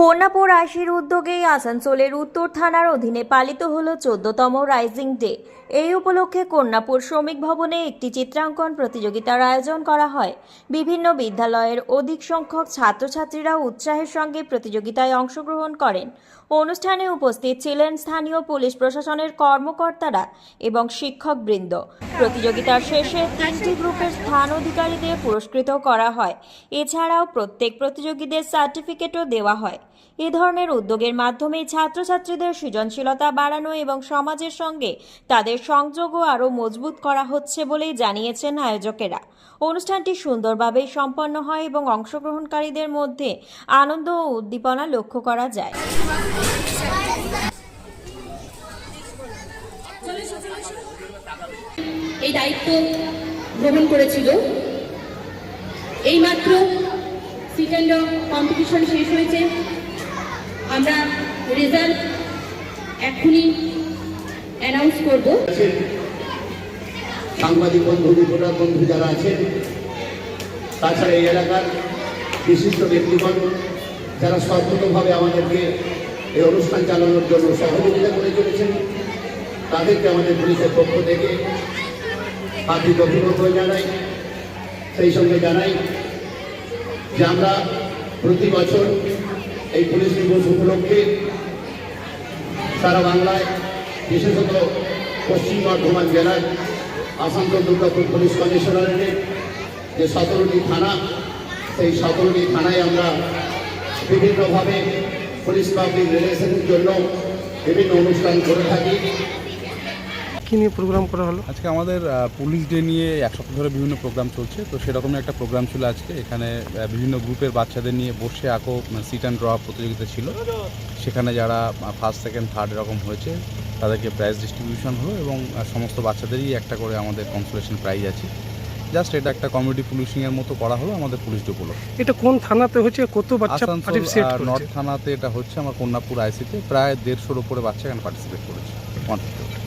কন্যাপুর আশির উদ্যোগেই আসানসোলের উত্তর থানার অধীনে পালিত হল চোদ্দতম রাইজিং ডে। এই উপলক্ষে কন্যাপুর শ্রমিক ভবনে একটি চিত্রাঙ্কন প্রতিযোগিতার আয়োজন করা হয়। বিভিন্ন বিদ্যালয়ের অধিক সংখ্যক ছাত্রছাত্রীরা উৎসাহের সঙ্গে প্রতিযোগিতায় অংশগ্রহণ করেন। অনুষ্ঠানে উপস্থিত ছিলেন স্থানীয় পুলিশ প্রশাসনের কর্মকর্তারা এবং শিক্ষকবৃন্দ। প্রতিযোগিতার শেষে তিনটি গ্রুপের স্থান অধিকারীদের পুরস্কৃত করা হয়। এছাড়াও প্রত্যেক প্রতিযোগীদের সার্টিফিকেটও দেওয়া হয়। এ ধরনের উদ্যোগের মাধ্যমে ছাত্রছাত্রীদের সৃজনশীলতা বাড়ানো এবং সমাজের সঙ্গে তাদের সংযোগও আরও মজবুত করা হচ্ছে বলেই জানিয়েছেন আয়োজকেরা। অনুষ্ঠানটি সুন্দরভাবে সম্পন্ন হয় এবং অংশগ্রহণকারীদের মধ্যে আনন্দ ও উদ্দীপনা লক্ষ্য করা যায়। এই দায়িত্ব গ্রহণ করেছিল। এইমাত্র সেকেন্ড কম্পিটিশন শেষ হয়েছে। আমরা রেজাল্ট এখনই অ্যানাউন্স করব। সাংবাদিক বন্ধু রিপোর্টার বন্ধু যারা আছেন, তাছাড়া এই এলাকার বিশিষ্ট ব্যক্তিগণ যারা সর্বতভাবে আমাদেরকে এই অনুষ্ঠান চালানোর জন্য সহযোগিতা করে চলেছেন, তাদেরকে আমাদের পুলিশের পক্ষ থেকে হার্দিক অভিনন্দন জানাই। সেই সঙ্গে জানাই যে আমরা প্রতি বছর এই পুলিশ দিবস উপলক্ষে সারা বাংলায়, বিশেষত পশ্চিম বর্ধমান জেলায়, আসানসোল দুর্গাপুর পুলিশ কমিশনারেটের যে সতেরোটি থানা, সেই সতেরোটি থানায় আমরা বিভিন্নভাবে পুলিশ পাবলিক রিলেশনের জন্য বিভিন্ন অনুষ্ঠান করে থাকি। কি নিয়ে প্রোগ্রাম করা হলো? আজকে আমাদের পুলিশ ডে নিয়ে এক সপ্তাহ ধরে বিভিন্ন প্রোগ্রাম চলছে। তো সেরকমই একটা প্রোগ্রাম ছিল আজকে। এখানে বিভিন্ন গ্রুপের বাচ্চাদের নিয়ে বসে আঁকো সিট অ্যান্ড ড্র প্রতিযোগিতা ছিল। সেখানে যারা ফার্স্ট সেকেন্ড থার্ড এরকম হয়েছে তাদেরকে প্রাইজ ডিস্ট্রিবিউশন হলো এবং সমস্ত বাচ্চাদেরই একটা করে আমাদের কনসোলেশন প্রাইজ আছে। জাস্ট এটা একটা কমিউনিটি পুলিশিংয়ের মতো করা হলো আমাদের পুলিশ ডে উপলক্ষে। এটা কোন থানাতে হচ্ছে কত বাচ্চা নর্থ থানাতে এটা হচ্ছে আমার কন্যাপুর আইসিতে প্রায় দেড়শোর উপরে বাচ্চা এখানে পার্টিসিপেট করেছে। 150